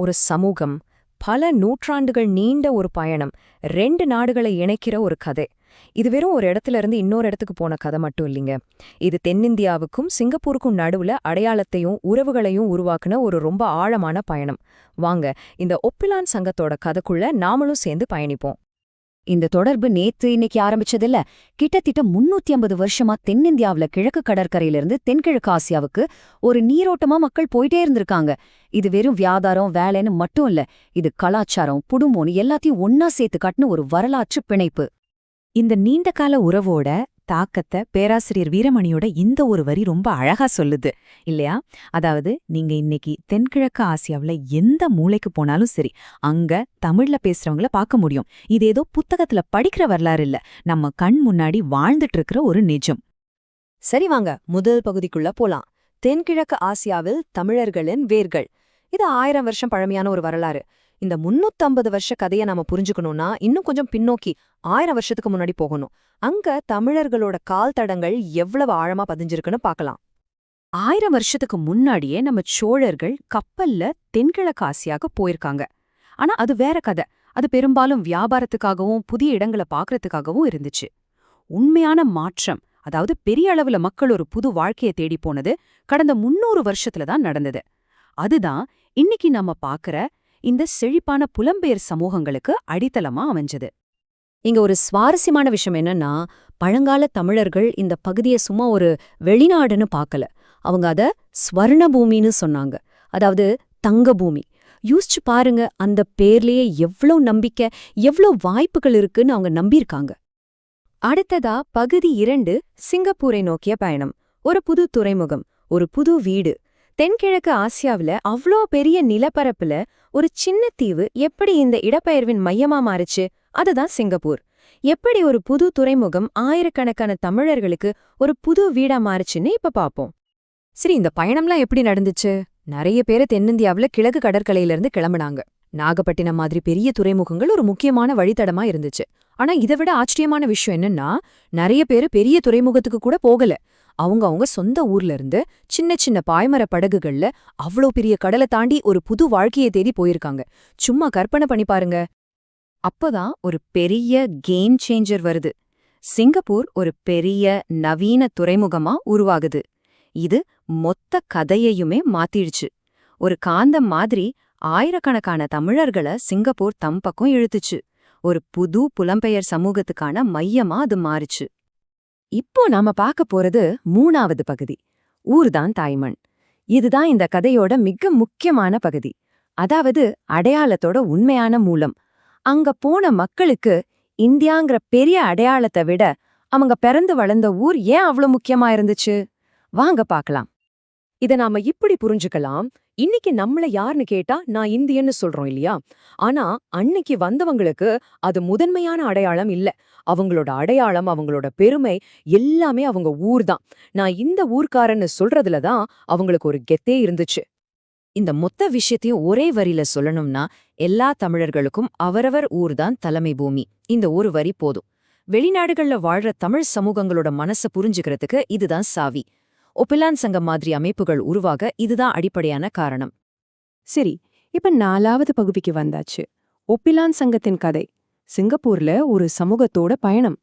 ஒரு சமூகம் பல நூற்றாண்டுகள் நீண்ட ஒரு பயணம் ரெண்டு நாடுகளை இணைக்கிற ஒரு கதை. இது வெறும் ஒரு இடத்துல இருந்து இன்னொரு இடத்துக்கு போன கதை மட்டும் இல்லைங்க. இது தென்னிந்தியாவுக்கும் சிங்கப்பூருக்கும் நடுவுல அடையாளத்தையும் உறவுகளையும் உருவாக்குன ஒரு ரொம்ப ஆழமான பயணம். வாங்க இந்த ஒப்பிலான் சங்கத்தோட கதைக்குள்ள நாமளும் சேர்ந்து பயணிப்போம். இந்த தொடர்பு நேத்து இன்னைக்கு ஆரம்பிச்சதில்ல. கிட்டத்தட்ட முன்னூத்தி ஐம்பது வருஷமா தென்னிந்தியாவுல கிழக்கு கடற்கரையிலிருந்து தென்கிழக்கு ஆசியாவுக்கு ஒரு நீரோட்டமா மக்கள் போயிட்டே இருந்திருக்காங்க. இது வெறும் வியாபாரம் வேலைன்னு மட்டும் இல்ல இது கலாச்சாரம் குடும்பம்னு எல்லாத்தையும் ஒன்னா சேர்த்து காட்டின ஒரு வரலாற்று பிணைப்பு. இந்த நீண்டகால உறவோட தாக்கத்தை பேராசிரியர் வீரமணியோட இந்த ஒரு வரி ரொம்ப அழகா சொல்லுது. இல்லையா? அதாவது நீங்க இன்னைக்கு தென்கிழக்கு ஆசியாவுல எந்த மூலைக்கு போனாலும் சரி அங்க தமிழ்ல பேசுறவங்கள பார்க்க முடியும். இது ஏதோ புத்தகத்துல படிக்கிற வரலாறு இல்ல. நம்ம கண் முன்னாடி வாழ்ந்துட்டு இருக்கிற ஒரு நிஜம். சரி வாங்க முதல் பகுதிக்குள்ள போலாம். தென்கிழக்கு ஆசியாவில் தமிழர்களின் வேர்கள். இது ஆயிரம் வருஷம் பழமையான ஒரு வரலாறு. இந்த முன்னூத்தம்பது வருஷ கதையை நாம புரிஞ்சுக்கணும்னா இன்னும் கொஞ்சம் பின்னோக்கி ஆயிரம் வருஷத்துக்கு முன்னாடி போகணும். அங்க தமிழர்களோட கால் தடங்கள் எவ்வளவு ஆழமா பதிஞ்சிருக்குன்னு பார்க்கலாம். ஆயிரம் வருஷத்துக்கு முன்னாடியே நம்ம சோழர்கள் கப்பல்ல தென்கிழக்கு ஆசியாக போயிருக்காங்க. ஆனா அது வேற கதை. அது பெரும்பாலும் வியாபாரத்துக்காகவும் புதிய இடங்களை பார்க்கறதுக்காகவும் இருந்துச்சு. உண்மையான மாற்றம் அதாவது பெரிய அளவுல மக்கள் ஒரு புது வாழ்க்கையை தேடி போனது கடந்த முன்னூறு வருஷத்துல தான் நடந்தது. அதுதான் இன்னைக்கு நம்ம பார்க்கற இந்த செழிப்பான புலம்பெயர் சமூகங்களுக்கு அடித்தளமா அமைஞ்சது. இங்க ஒரு சுவாரஸ்யமான விஷயம் என்னன்னா பழங்கால தமிழர்கள் இந்த பகுதியை சும்மா ஒரு வெளிநாடுன்னு பார்க்கல அவங்க அத ஸ்வர்ண பூமின்னு சொன்னாங்க. அதாவது தங்க பூமி யோசிச்சு பாருங்க அந்த பேர்லயே எவ்ளோ நம்பிக்கை எவ்ளோ வாய்ப்புகள் இருக்குன்னு அவங்க நம்பியிருக்காங்க. அடுத்ததா பகுதி இரண்டு சிங்கப்பூரை நோக்கிய பயணம். ஒரு புது துறைமுகம் ஒரு புது வீடு தென்கிழக்கு ஆசியாவுல அவ்ளோ பெரிய நிலப்பரப்புல ஒரு சின்ன தீவு எப்படி இந்த இடப்பெயர்வின் மையமா மாறுச்சு? அதுதான் சிங்கப்பூர். எப்படி ஒரு புது துறைமுகம் ஆயிரக்கணக்கான தமிழர்களுக்கு ஒரு புது வீடா மாறுச்சுன்னு இப்ப பாப்போம். சரி இந்த பயணம்லாம் எப்படி நடந்துச்சு? நிறைய பேர் தென்னிந்தியாவுல கிழக்கு கடற்கரையிலிருந்து கிளம்புனாங்க. நாகப்பட்டினம் மாதிரி பெரிய துறைமுகங்கள் ஒரு முக்கியமான வழித்தடமா இருந்துச்சு. ஆனா இதை விட ஆச்சரியமான விஷயம் என்னன்னா நிறைய பேரு பெரிய துறைமுகத்துக்கு கூட போகல. அவங்க அவங்க சொந்த ஊர்ல இருந்து சின்ன சின்ன பாய்மர படகுகள்ல அவ்ளோ பெரிய கடலை தாண்டி ஒரு புது வாழ்க்கையை தேடி போயிருக்காங்க. சும்மா கற்பனை பண்ணி பாருங்க. அப்பதான் ஒரு பெரிய கேம் சேஞ்சர் வருது. சிங்கப்பூர் ஒரு பெரிய நவீன துறைமுகமா உருவாகுது. இது மொத்த கதையையுமே மாத்திடுச்சு. ஒரு காந்தம் மாதிரி ஆயிரக்கணக்கான தமிழர்களை சிங்கப்பூர் தம் பக்கம் இழுத்துச்சு. ஒரு புது புலம்பெயர் சமூகத்துக்கான மையமா அது மாறுச்சு. இப்போ நாம பார்க்க போறது மூணாவது பகுதி ஊர்தான் தாய்மண். இதுதான் இந்த கதையோட மிக முக்கியமான பகுதி. அதாவது அடையாளத்தோட உண்மையான மூலம். அங்க போன மக்களுக்கு இந்தியாங்கிற பெரிய அடையாளத்தை விட அவங்க பிறந்து வளர்ந்த ஊர் ஏன் அவ்வளவு முக்கியமா இருந்துச்சு? வாங்க பார்க்கலாம். இத நாம இப்படி புரிஞ்சுக்கலாம். இன்னைக்கு நம்மள யாருன்னு கேட்டா நான் இந்தியன்னு சொல்றோம் இல்லையா? ஆனா அன்னைக்கு வந்தவங்களுக்கு அது முதன்மையான அடையாளம் இல்ல. அவங்களோட அடையாளம் அவங்களோட பெருமை எல்லாமே அவங்க ஊர் தான். நான் இந்த ஊர்க்காரன்னு சொல்றதுல தான் அவங்களுக்கு ஒரு கெத்தே இருந்துச்சு. இந்த மொத்த விஷயத்தையும் ஒரே வரியில சொல்லணும்னா எல்லா தமிழர்களுக்கும் அவரவர் ஊர்தான் தலைமை பூமி. இந்த ஒரு வரி போதும். வெளிநாடுகள்ல வாழ்ற தமிழ் சமூகங்களோட மனச புரிஞ்சுக்கிறதுக்கு இதுதான் சாவி. ஒப்பிலான் சங்கம் மாதிரி அமைப்புகள் உருவாக இதுதான் அடிப்படையான காரணம். சரி இப்ப நாலாவது பகுதிக்கு வந்தாச்சு. ஒப்பிலான் சங்கத்தின் கதை. சிங்கப்பூர்ல ஒரு சமூகத்தோட பயணம்.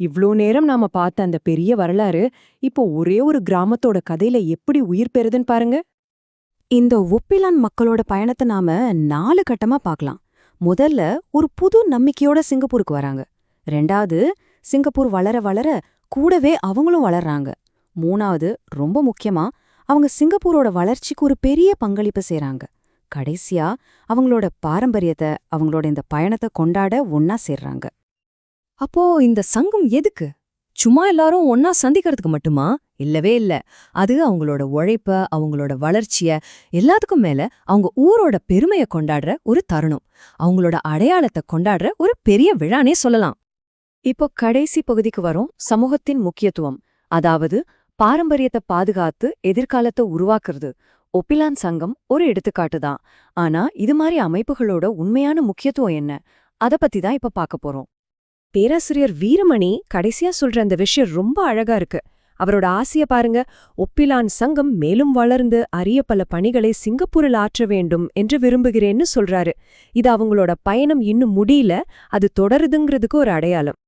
இவ்ளோ நேரம் நாம பார்த்த அந்த பெரிய வரலாறு இப்போ ஒரே ஒரு கிராமத்தோட கதையில எப்படி உயிர் பெறுதுன்னு பாருங்க. இந்த ஒப்பிலான் மக்களோட பயணத்தை நாம நாலு கட்டமா பார்க்கலாம். முதல்ல ஒரு புது நம்பிக்கையோட சிங்கப்பூருக்கு வராங்க. ரெண்டாவது சிங்கப்பூர் வளர வளர கூடவே அவங்களும் வளர்றாங்க. மூணாவது ரொம்ப முக்கியமா அவங்க சிங்கப்பூரோட வளர்ச்சிக்கு ஒரு பெரிய பங்களிப்பு செய்றாங்க. கடைசியா அவங்களோட பாரம்பரியத்தை அவங்களோட இந்த பயணத்தை கொண்டாட ஒன்னா சேர்றாங்க. அப்போ இந்த சங்கம் எதுக்கு? சும்மா எல்லாரும் ஒன்னா சந்திக்கிறதுக்கு மட்டுமா? இல்லவே இல்ல. அது அவங்களோட உழைப்ப அவங்களோட வளர்ச்சிய எல்லாத்துக்கும் மேல அவங்க ஊரோட பெருமைய கொண்டாடுற ஒரு தருணம். அவங்களோட அடையாளத்தை கொண்டாடுற ஒரு பெரிய விழானே சொல்லலாம். இப்போ கடைசி பகுதிக்கு வரும். சமூகத்தின் முக்கியத்துவம். அதாவது பாரம்பரியத்தை பாதுகாத்து எதிர்காலத்தை உருவாக்குறது ஒப்பிலான் சங்கம் ஒரு எடுத்துக்காட்டு தான். ஆனா இது மாதிரி அமைப்புகளோட உண்மையான முக்கியத்துவம் என்ன? அத பத்தி தான் இப்ப பார்க்க போறோம். பேராசிரியர் வீரமணி கடைசியா சொல்ற அந்த விஷயம் ரொம்ப அழகா இருக்கு. அவரோட ஆசைய பாருங்க ஒப்பிலான் சங்கம் மேலும் வளர்ந்து அரிய பல பணிகளை சிங்கப்பூரில் ஆற்ற வேண்டும் என்று விரும்புகிறேன்னு சொல்றாரு. இது அவங்களோட பயணம் இன்னும் முடியல அது தொடருதுங்கிறதுக்கு ஒரு அடையாளம்.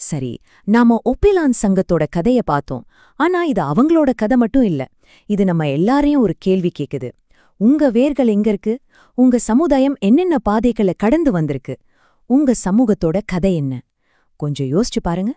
சரி நாம ஒப்பிலான் சங்கத்தோட கதைய பார்த்தோம். ஆனா இது அவங்களோட கதை மட்டும் இல்ல. இது நம்ம எல்லாரையும் ஒரு கேள்வி கேக்குது. உங்க வேர்கள் எங்க இருக்கு? உங்க சமுதாயம் என்னென்ன பாதைகளை கடந்து வந்திருக்கு? உங்க சமூகத்தோட கதை என்ன? கொஞ்சம் யோசிச்சு பாருங்க.